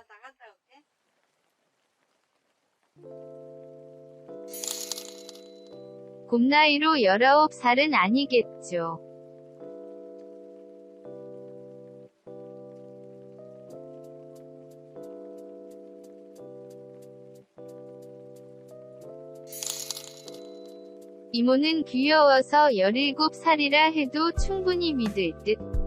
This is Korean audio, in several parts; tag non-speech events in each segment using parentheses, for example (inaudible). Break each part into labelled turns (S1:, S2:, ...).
S1: 나 나갔다 올게.
S2: 곰나이로 19살은 아니겠죠. 이모는 귀여워서 17살이라 해도 충분히 믿을 듯.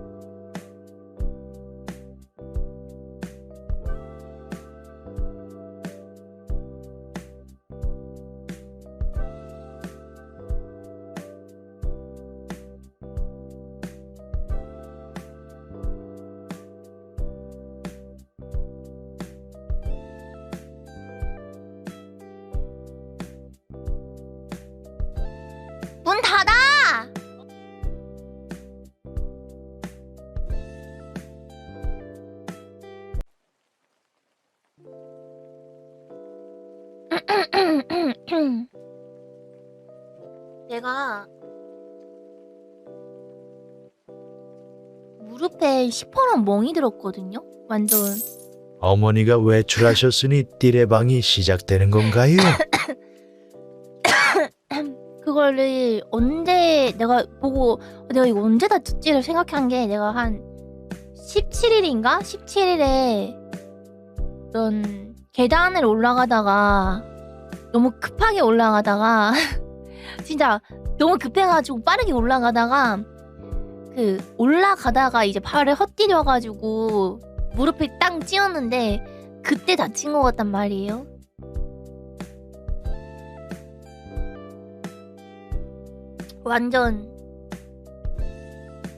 S3: 문 닫아! (clears throat) 내가 무릎에 시퍼런 멍이 들었거든요? 완전
S4: 어머니가 외출하셨으니 띠레방이 시작되는 건가요? (clears throat) (clears throat)
S3: 그거를 언제 내가 보고 내가 이거 언제 다쳤지를 생각한 게 내가 한 17일인가 17일에 그런 계단을 올라가다가 너무 급하게 올라가다가 (laughs) 진짜 너무 급해가지고 빠르게 올라가다가 그 올라가다가 이제 발을 헛디뎌가지고 무릎에 땅 찧었는데 그때 다친 것 같단 말이에요. 완전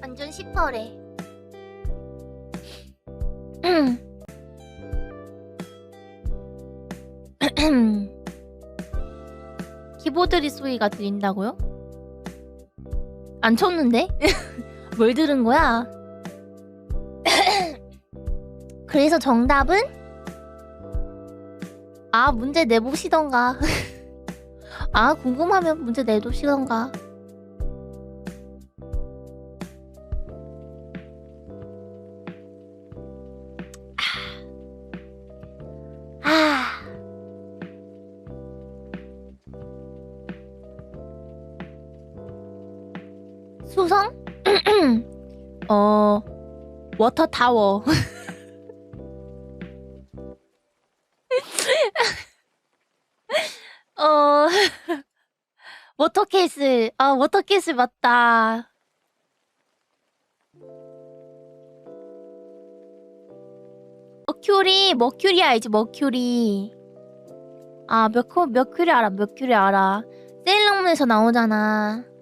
S3: 완전 시퍼래. (clears throat) 키보드리 소리가 들린다고요? 안 쳤는데? (laughs) 뭘 들은 거야? (clears throat) 그래서 정답은? 아, 문제 내보시던가. (laughs) 아, 궁금하면 문제 내보시던가. 수성? (clears throat) 어, 워터 타워. (laughs) 어, (laughs) 워터캐슬. 아, 워터캐슬 맞다. 머큐리, 머큐리 알지, 머큐리. 아, 머큐, 머큐리 알아, 머큐리 알아. 세일러문에서 나오잖아.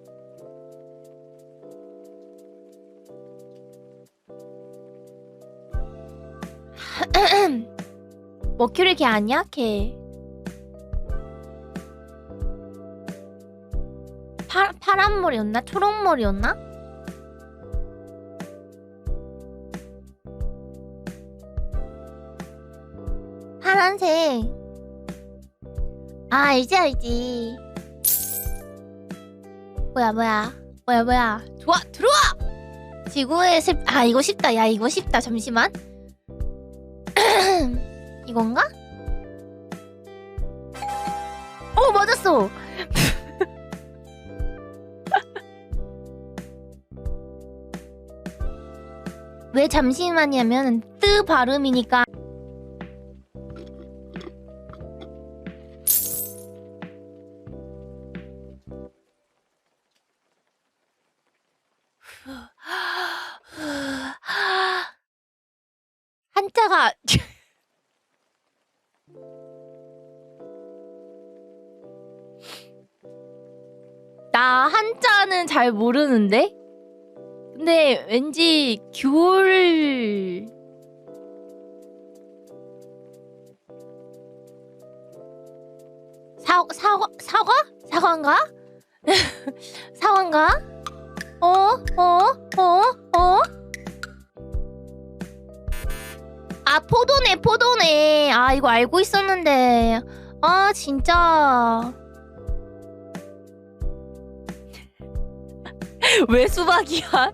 S3: (clears throat) 머큐리 걔 아니야? 걔. 파, 파란 머리였나? 초록 머리였나? 파란색. 아, 알지, 알지. 뭐야, 뭐야. 뭐야, 뭐야. 좋아, 들어와! 지구의 슬, 아, 이거 쉽다. 야, 이거 쉽다. 잠시만. 이건가? 어, 맞았어! (laughs) 왜 잠시만이냐면, 뜨 발음이니까. (gasps) 한자가 나 한자는 잘 모르는데? 근데 왠지 귤 사, 사과 사과? 사과인가? (laughs) 사과인가? 어? 어? 어? 어? 아 포도네 포도네 아 이거 알고 있었는데 아 진짜 (laughs) 왜 수박이야?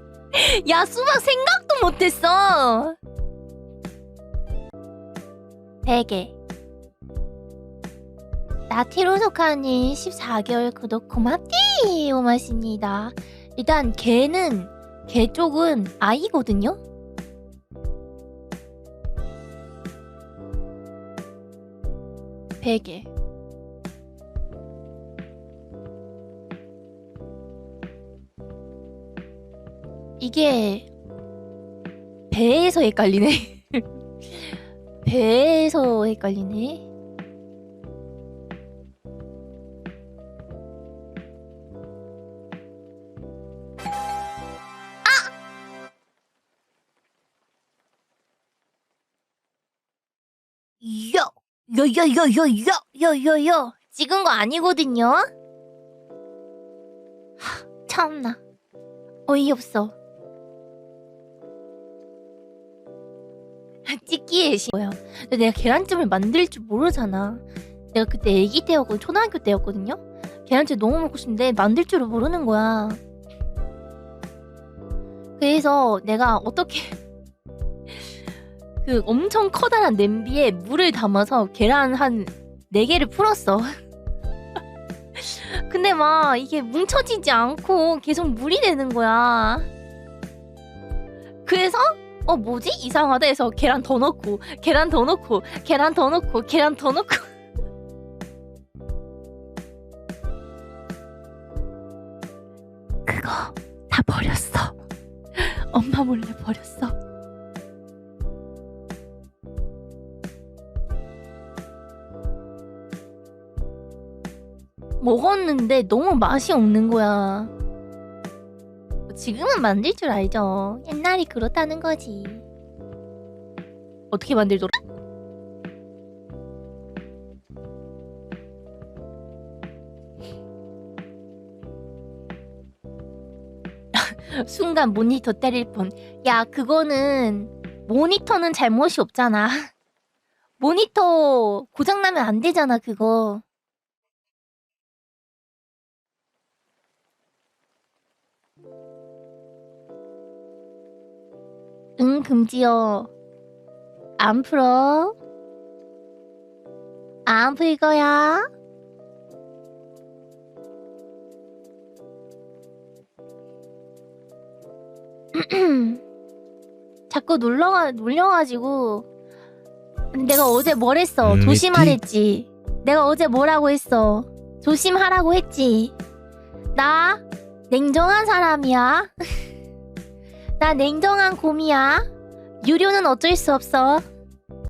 S3: 야 수박 생각도 못했어 베개. 나티로소카님 14개월 구독 고맙디 고맙습니다. 일단 개는 개 쪽은 아이거든요. 베개. 이게 배에서 헷갈리네. (laughs) 배에서 헷갈리네. 요! 요요요요요요요요 찍은 거 아니거든요? 하, 참나 어이없어 시 뭐야 근데 내가 계란찜을 만들 줄 모르잖아 내가 그때 애기 때였고 초등학교 때였거든요 계란찜 너무 먹고 싶은데 만들 줄을 모르는 거야 그래서 내가 어떻게 (laughs) 그 엄청 커다란 냄비에 물을 담아서 계란 한 4개를 풀었어. (laughs) 근데 막 이게 뭉쳐지지 않고 계속 물이 되는 거야. 그래서 어 뭐지? 이상하다 해서 계란 더 넣고 계란 더 넣고 계란 더 넣고 계란 더 넣고 (laughs) 그거 다 버렸어. 엄마 몰래 버렸어. 먹었는데 너무 맛이 없는 거야. 지금은 만들 줄 알죠. 옛날이 그렇다는 거지. 어떻게 만들더라? (laughs) 순간 모니터 때릴 뻔. 야, 그거는 모니터는 잘못이 없잖아. (laughs) 모니터 고장나면 안 되잖아, 그거. 응, 금지요. 안 풀어. 안 풀 거야. (clears throat) 자꾸 놀러가, 놀려가지고. 내가 어제 뭘 했어?
S4: 음,
S3: 조심하랬지. 내가 어제 뭐라고 했어? 조심하라고 했지. 나 냉정한 사람이야. (laughs) 나 냉정한 곰이야. 유료는 어쩔 수 없어.